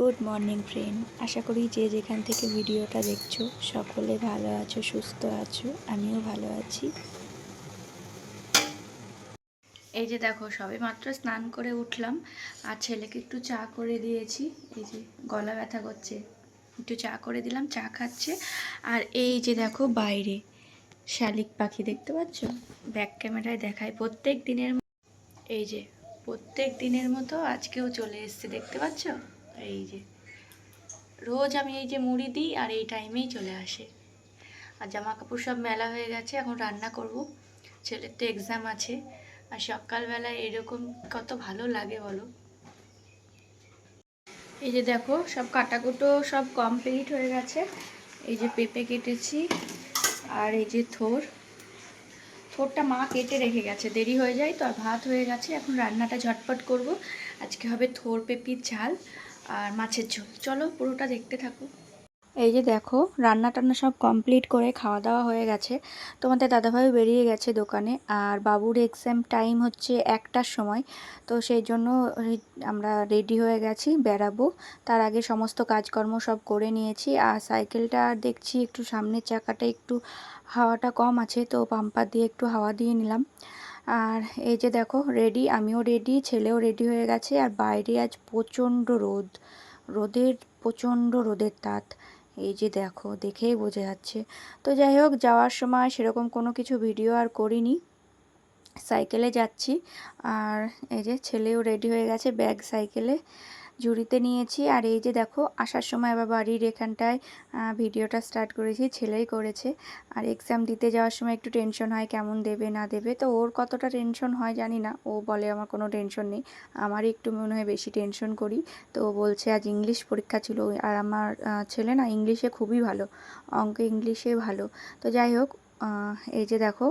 Good morning friend আশা করি যে যেখান থেকে ভিডিওটা দেখছ, সকলে ভালো আছো, সুস্থ আছো, আমিও ভালো আছি। এই যে দেখো, সবে মাত্র স্নান করে উঠলাম, আর ছেলেকে একটু চা করে দিয়েছি। এই যে গলা ব্যথা করছে, একটু চা করে দিলাম, চা খাচ্ছে। আর এই যে দেখো, বাইরে শালিক পাখি দেখতে পাচ্ছ? ব্যাক ক্যামেরায় দেখায় প্রত্যেক দিনের এই যে, প্রত্যেক দিনের মতো আজকেও চলে এসছে, দেখতে পাচ্ছ? এই যে, রোজ আমি এই যে মুড়ি দিই আর এই টাইমেই চলে আসে। আর জামা কাপড় সব মেলা হয়ে গেছে, এখন রান্না করব। ছেলের তো এক্সাম আছে, আর সকালবেলায় এরকম কত ভালো লাগে বলো? এই যে দেখো, সব কাটাকুটো সব কমপ্লিট হয়ে গেছে। এই যে পেঁপে কেটেছি আর এই যে থোর। থোরটা মা কেটে রেখে গেছে, দেরি হয়ে যায় তো আর ভাত হয়ে গেছে। এখন রান্নাটা ঝটপট করব। আজকে হবে থোর পেঁপির ঝাল আর মাছের ঝোল। চলো পুরোটা দেখতে থাকো। এই যে দেখো, রান্না টান্না সব কমপ্লিট করে খাওয়া দাওয়া হয়ে গেছে। তোমাদের দাদাভাই বেরিয়ে গেছে দোকানে, আর বাবুর এক্সাম টাইম হচ্ছে একটার সময়। তো সেই জন্য আমরা রেডি হয়ে গেছি বেরাবো তার আগে সমস্ত কাজকর্ম সব করে নিয়েছি, আর সাইকেলটা দেখছি একটু সামনের চাকাটা একটু হাওয়াটা কম আছে, তো পাম্পার দিয়ে একটু হাওয়া দিয়ে নিলাম। আর এই যে দেখো রেডি আমিও রেডি ছেলেও রেডি হয়ে গেছে, আর বাইরে আজ প্রচণ্ড রোদ, রোদের প্রচণ্ড রোদের তাত এই যে দেখো, দেখেই বোঝা যাচ্ছে। তো যাই হোক, যাওয়ার সময় সেরকম কোনো কিছু ভিডিও আর করিনি। সাইকেলে যাচ্ছি, আর এই যে ছেলেও রেডি হয়ে গেছে ব্যাগ সাইকেলে ঝুড়িতে নিয়েছি। আর এই যে দেখো, আসার সময় আবার বাড়ির এখানটায় ভিডিওটা স্টার্ট করেছি, ছেলেই করেছে। আর এক্সাম দিতে যাওয়ার সময় একটু টেনশন হয়, কেমন দেবে, না দেবে। তো ওর কতটা টেনশন হয় জানি না, ও বলে আমার কোনো টেনশন নেই। আমারই একটু মনে হয় বেশি টেনশন করি। তো ও বলছে, আজ ইংলিশ পরীক্ষা ছিল। আর আমার ছেলে না ইংলিশে খুবই ভালো, অঙ্ক ইংলিশে ভালো। তো যাই হোক এই যে দেখো।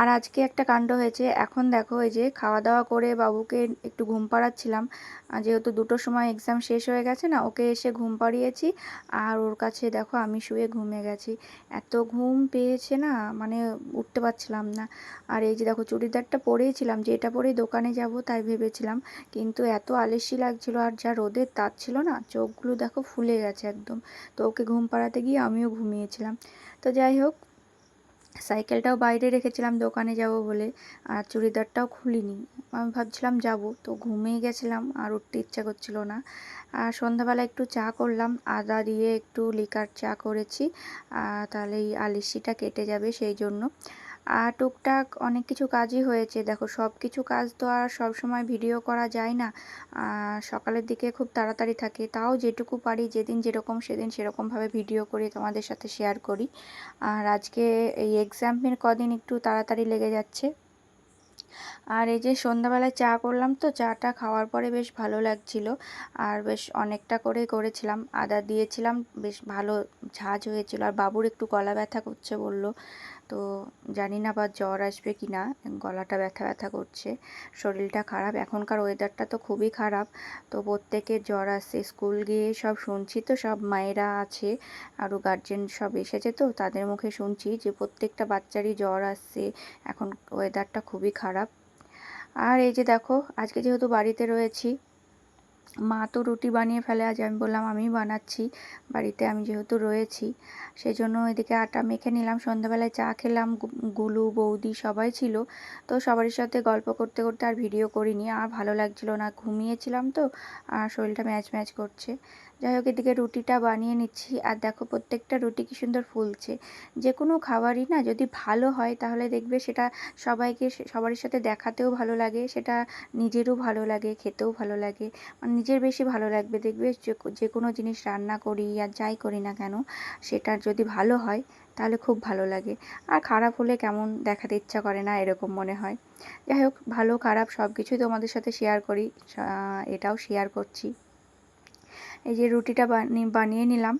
আর আজকে একটা কাণ্ড হয়েছে। এখন দেখো এই যে খাওয়া দাওয়া করে বাবুকে একটু ঘুম পাড়াচ্ছিলাম। যেহেতু দুটোর সময় এক্সাম শেষ হয়ে গেছে না, ওকে এসে ঘুম পাড়িয়েছি। আর ওর কাছে দেখো আমি শুয়ে ঘুমে গেছি। এত ঘুম পেয়েছে না মানে উঠতে পারছিলাম না। আর এই যে দেখো চুড়িদারটা পরেইছিলাম যে এটা পরেই দোকানে যাব তাই ভেবেছিলাম। কিন্তু এত আলেসি লাগছিল আর যা রোদের তাপ ছিল না, চোখগুলো দেখো ফুলে গেছে একদম। তো ওকে ঘুম পাড়াতে গিয়ে আমিও ঘুমিয়েছিলাম। তো যাই হোক সাইকেলটাও বাইরে রেখেছিলাম, দোকানে যাব বলে, আর চুড়িদারটাও খুলিনি। আমি ভাবছিলাম যাব, তো ঘুমিয়ে গেছিলাম আর উঠতে ইচ্ছা করছিল না। আর সন্ধ্যাবেলা একটু চা করলাম, আদা দিয়ে একটু লিকার চা করেছি তাহলে এই আলিশিটা কেটে যাবে সেই জন্য। আর টুকটাক অনেক কিছু কাজই হয়েছে। দেখো সব কিছু কাজ তো আর সব সময় ভিডিও করা যায় না। সকালের দিকে খুব তাড়াতাড়ি থাকে। তাও যেটুকু পারি, যেদিন যেরকম সেদিন সেরকমভাবে ভিডিও করে তোমাদের সাথে শেয়ার করি। আর আজকে এই এক্সামের কদিন একটু তাড়াতাড়ি লেগে যাচ্ছে। আর এই যে সন্ধ্যাবেলায় চা করলাম তো, চাটা খাওয়ার পরে বেশ ভালো লাগছিল। আর বেশ অনেকটা করেই করেছিলাম। আদা দিয়েছিলাম, বেশ ভালো ঝাঁজ হয়েছিল। আর বাবুর একটু গলা ব্যথা করছে বলল। তো জানি না বা জ্বর আসবে কি না, গলাটা ব্যথা ব্যথা করছে, শরীরটা খারাপ, এখনকার ওয়েদারটা তো খুবই খারাপ, তো প্রত্যেকের জ্বর আসছে স্কুল গিয়ে সব শুনছি তো, সব মায়েরা আছে, আরও গার্জেন সব এসেছে তো, তাদের মুখে শুনছি যে প্রত্যেকটা বাচ্চারই জ্বর আসছে, এখন ওয়েদারটা খুবই খারাপ। আর এই যে দেখো, আজকে যেহেতু বাড়িতে রয়েছি মা তো রুটি বানিয়ে ফেলে, আজ আমি বললাম আমি বানাচ্ছি, বাড়িতে আমি যেহেতু রয়েছি। সেই জন্য এদিকে আটা মেখে নিলাম, সন্ধ্যাবেলায় চা খেলাম গুলু, বৌদি সবাই ছিল, তো সবারই সাথে গল্প করতে করতে আর ভিডিও করিনি, আর ভালো লাগছিল না, ঘুমিয়েছিলাম তো, আর শরীরটা ম্যাচ ম্যাচ করছে। যাই হোক, এদিকে রুটিটা বানিয়ে নিচ্ছি। আর দেখো, প্রত্যেকটা রুটি কি সুন্দর ফুলছে। যে কোনো খাবারই না, যদি ভালো হয়, তাহলে দেখবে সেটা সবাইকে সে- সবারই সাথে দেখাতেও ভালো লাগে, সেটা নিজেরও ভালো লাগে, খেতেও ভালো লাগে মানে নিজের বেশি ভালো লাগবে। দেখবে যে কোনো জিনিস রান্না করি আর যাই করি না কেন সেটা যদি ভালো হয়, তাহলে খুব ভালো লাগে। আর খারাপ হলে কেমন দেখাতে ইচ্ছা করে না, এরকম মনে হয়। যাই হোক, ভালো খারাপ সব কিছুই তোমাদের সাথে শেয়ার করি এটাও শেয়ার করছি। এই যে রুটিটা বানিয়ে নিলাম।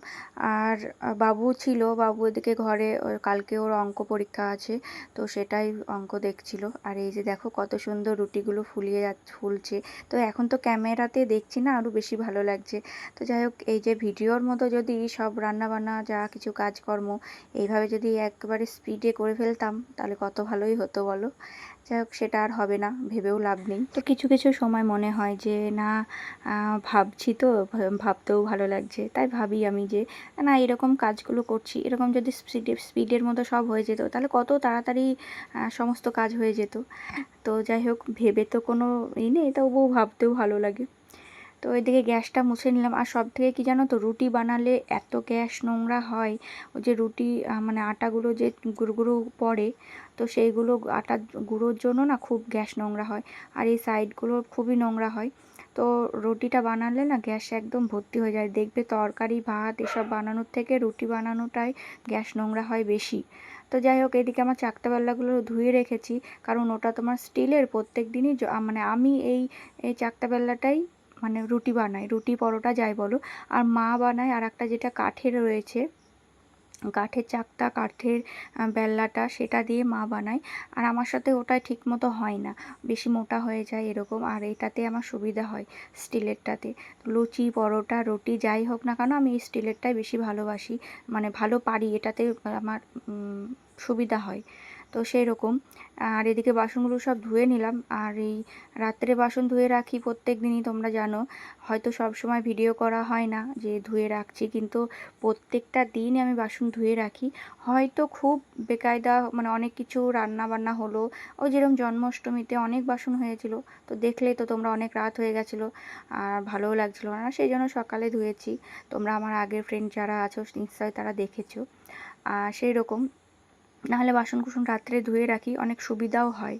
আর বাবু ছিল, বাবু এদিকে ঘরে কালকে ওর অঙ্ক পরীক্ষা আছে, তো সেটাই অঙ্ক দেখছিল। আর এই যে দেখো কত সুন্দর রুটিগুলো ফুলিয়ে যাচ্ছে ফুলছে। তো এখন তো ক্যামেরাতে দেখছি না, আরও বেশি ভালো লাগছে। তো যাই হোক, এই যে ভিডিওর মতো যদি সব রান্নাবান্না, যা কিছু কাজকর্ম, এইভাবে যদি একবারে স্পিডে করে ফেলতাম, তাহলে কত ভালোই হতো বলো? যাই হোক, সেটা আর হবে না, ভেবেও লাভ নেই। তো কিছু কিছু সময় মনে হয় যে, না ভাবছি তো ভাবতেও ভালো লাগছে। তাই ভাবি আমি যে, না, এরকম কাজগুলো করছি। এরকম যদি স্পিডে স্পিডের মতো সব হয়ে যেত, তাহলে কত তাড়াতাড়ি সমস্ত কাজ হয়ে যেত। তো যাই হোক, ভেবে তো কোনো ই নেই, তবুও ভাবতেও ভালো লাগে। তো এদিকে গ্যাসটা মুছে নিলাম। আর সব থেকে কী জানো তো, রুটি বানালে এত গ্যাস নোংরা হয় যে রুটি মানে আটাগুলো যে গুঁড়ো গুঁড়ো পড়ে, তো সেইগুলো আটা গুঁড়োর জন্য না খুব গ্যাস নোংরা হয়। আর এই সাইডগুলো খুবই নোংরা হয়। তো রুটিটা বানালে না গ্যাস একদম ভর্তি হয়ে যায়। দেখবে তরকারি, ভাত এসব বানানোর থেকে রুটি বানানোটাই গ্যাস নোংরা হয় বেশি। তো যাই হোক, এদিকে আমার চাকতাবেল্লাগুলো ধুয়ে রেখেছি। কারণ ওটা তোমার স্টিলের প্রত্যেক দিনই মানে আমি এই এই চাকতাবেল্লাটাই মানে রুটি বানাই। রুটি, পরোটা যাই বলো। আর মা বানায় আর একটা যেটা কাঠের রয়েছে। কাঠের চাকটা, কাঠের বেল্লাটা সেটা দিয়ে মা বানায়। আর আমার সাথে ওটা ঠিক মতো হয় না। বেশি মোটা হয়ে যায় এরকম। আর এটাতে আমার সুবিধা হয় স্টিলেরটাতে। লুচি, পরোটা, রুটি যাই হোক না কেন আমি স্টিলেরটাই বেশি ভালোবাসি। মানে ভালো পারি। এটাতে আমার সুবিধা হয়। তো সেই রকম আর এদিকে বাসনগুলো সব ধুয়ে নিলাম। আর এই রাত্রে বাসন ধুয়ে রাখি প্রত্যেক দিনই, তোমরা জানো। হয়তো সব সময় ভিডিও করা হয় না যে ধুয়ে রাখছি, কিন্তু প্রত্যেকটা দিন আমি বাসন ধুয়ে রাখি। হয়তো খুব বেকায়দা মানে অনেক কিছু রান্না বান্না হলো। ও যেরকম জন্মাষ্টমীতে অনেক বাসন হয়েছিল, তো দেখলেই তো তোমরা অনেক রাত হয়ে গেছিল, আর ভালোও লাগছিল না। সেই জন্য সকালে ধুয়েছি। তোমরা আমার আগের ফ্রেন্ড যারা আছো, নিশ্চয়ই তারা দেখেছ। সেই রকম নাহলে বাসন কুসন রাত্রে ধুয়ে রাখি, অনেক সুবিধাও হয়।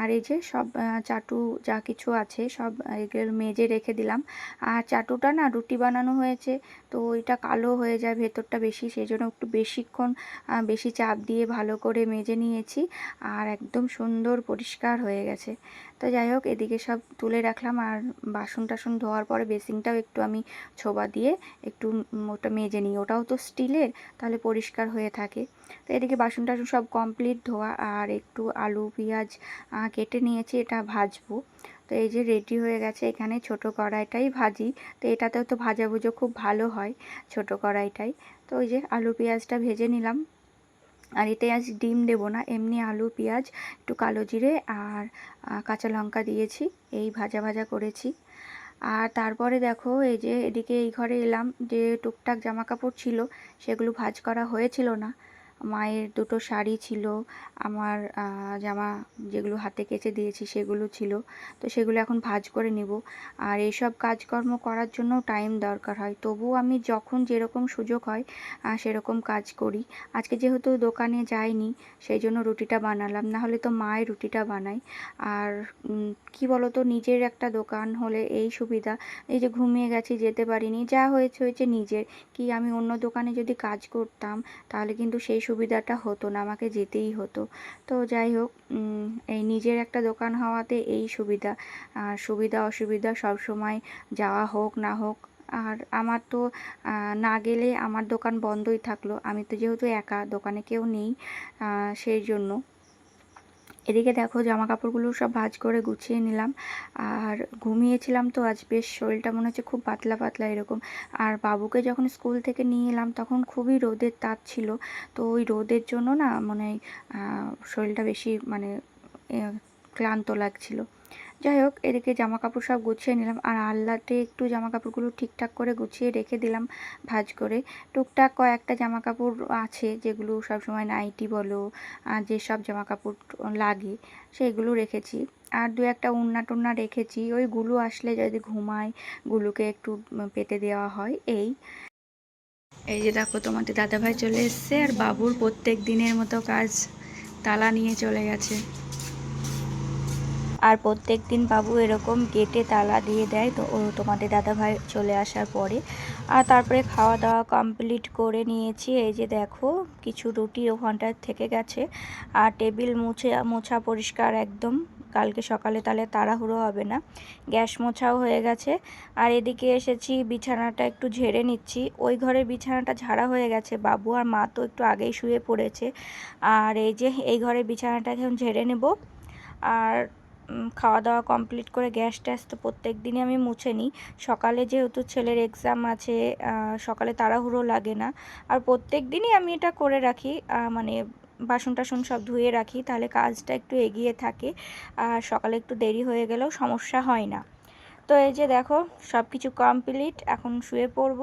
আর এই যে সব চাটু যা কিছু আছে সব এগুলো মেজে রেখে দিলাম। আর চাটুটা না রুটি বানানো হয়েছে, তো ওইটা কালো হয়ে যায় ভেতরটা বেশি সেই জন্য একটু বেশিক্ষণ বেশি চাপ দিয়ে ভালো করে মেজে নিয়েছি। আর একদম সুন্দর পরিষ্কার হয়ে গেছে। তো যাই হোক, এদিকে সব তুলে রাখলাম আর বাসন টাসন ধোয়ার পরে বেসিনটাও একটু আমি ছোবা দিয়ে একটু ওটা মেজে নিই। ওটাও তো স্টিলের, তাহলে পরিষ্কার হয়ে থাকে। তো এদিকে বাসন টাসন সব কমপ্লিট ধোয়া আর একটু আলু, পেঁয়াজ কেটে নিয়েছি, এটা ভাজবো। তো এই যে রেডি হয়ে গেছে, এখানে ছোট কড়াইটাই ভাজি। তো এটাতেও তো ভাজাভুজো খুব ভালো হয় ছোট কড়াইটাই। তো ওই যে আলু, পেঁয়াজটা ভেজে নিলাম। আর এতে আজ ডিম দেব না, এমনি আলু, পেঁয়াজ, একটু কালো জিরে আর কাঁচা লঙ্কা দিয়েছি, এই ভাজা ভাজা করেছি। আর তারপরে দেখো এই যে এদিকে এই ঘরে এলাম যে টুকটাক জামা কাপড় ছিল, সেগুলো ভাজ করা হয়েছিল না। মায়ের দুটো শাড়ি ছিল, আমার জামা যেগুলো হাতে কেচে দিয়েছি সেগুলো ছিল। তো সেগুলো এখন ভাঁজ করে নেব। আর এইসব কাজকর্ম করার জন্য টাইম দরকার হয়। তবুও আমি যখন যেরকম সুযোগ হয় সেরকম কাজ করি। আজকে যেহেতু দোকানে যাইনি, সেই জন্য রুটিটা বানালাম। না হলে তো মায়ের রুটিটা বানাই আর কি বলতো, নিজের একটা দোকান হলে এই সুবিধা। এই যে ঘুমিয়ে গেছি, যেতে পারিনি, যা হয়েছে হয়েছে নিজের। কি আমি অন্য দোকানে যদি কাজ করতাম, তাহলে কিন্তু সেই সুবিধাটা হতো না, আমাকে যেতেই হতো। তো যাই হোক এই নিজের একটা দোকান হওয়াতে এই সুবিধা। আর সুবিধা, অসুবিধা সব সময় যাওয়া হোক না হোক, আর আমার তো না গেলে আমার দোকান বন্ধই থাকল। আমি তো যেহেতু একা, দোকানে কেউ নেই সেই জন্য। এদিকে দেখো জামা কাপড়গুলো সব ভাজ করে গুছিয়ে নিলাম। আর ঘুমিয়েছিলাম তো আজ বেশ শরীরটা মনে হচ্ছে খুব পাতলা পাতলা এরকম। আর বাবুকে যখন স্কুল থেকে নিয়ে এলাম তখন খুবই রোদের তাপ ছিল। তো ওই রোদের জন্য না মানে শরীরটা বেশি মানে ক্লান্ত লাগছিল। যাই হোক, এদিকে জামা কাপড় সব গুছিয়ে নিলাম আর আল্লাতে একটু জামা কাপড়গুলো ঠিকঠাক করে গুছিয়ে রেখে দিলাম ভাঁজ করে। টুকটাক কয়েকটা জামা কাপড় আছে যেগুলো সবসময় নাইটি বলো যেসব জামা কাপড় লাগে সেইগুলো রেখেছি। আর দু একটা উন্না টুন্না রেখেছি ওই গুলো আসলে যদি ঘুমায় গুলোকে একটু পেতে দেওয়া হয়, এই। এই যে দেখো, তোমাদের দাদাভাই চলে এসছে আর বাবুর প্রত্যেক দিনের মতো কাজ, তালা নিয়ে চলে গেছে। আর প্রত্যেক দিন বাবু এরকম গেটে তালা দিয়ে দেয়, তো ও তোমাদের দাদাভাই চলে আসার পরে। আর তারপরে খাওয়া দাওয়া কমপ্লিট করে নিয়েছি। এই যে দেখো, কিছু রুটি ওখানটায় থেকে গেছে। আর টেবিল মুছে, মোছা পরিষ্কার একদম। কালকে সকালে তাহলে তাড়াহুড়ো হবে না। গ্যাস মোছাও হয়ে গেছে। আর এদিকে এসেছি, বিছানাটা একটু ঝেড়ে নিচ্ছি। ওই ঘরের বিছানাটা ঝাড়া হয়ে গেছে। বাবু আর মা তো একটু আগেই শুয়ে পড়েছে। আর এই যে, এই ঘরের বিছানাটা এখন ঝেড়ে নেব। আর খাওয়া দাওয়া কমপ্লিট করে গ্যাস ট্যাস তো প্রত্যেক দিনই আমি মুছে নিই। সকালে যেহেতু ছেলের এক্সাম আছে সকালে তাড়াহুড়ো লাগে না। আর প্রত্যেক দিনই আমি এটা করে রাখি মানে বাসন টাসন সব ধুয়ে রাখি, তাহলে কাজটা একটু এগিয়ে থাকে। আর সকালে একটু দেরি হয়ে গেলেও সমস্যা হয় না। তো এই যে দেখো সব কিছু কমপ্লিট এখন শুয়ে পড়ব।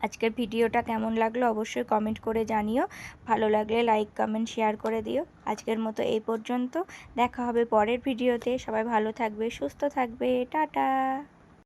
আজকের ভিডিওটা কেমন লাগল অবশ্যই কমেন্ট করে জানিও। ভালো লাগলে লাইক কমেন্ট শেয়ার করে দিও। আজকের মতো এই পর্যন্ত। দেখা হবে পরের ভিডিওতে। সবাই ভালো থাকবে, সুস্থ থাকবে। টাটা!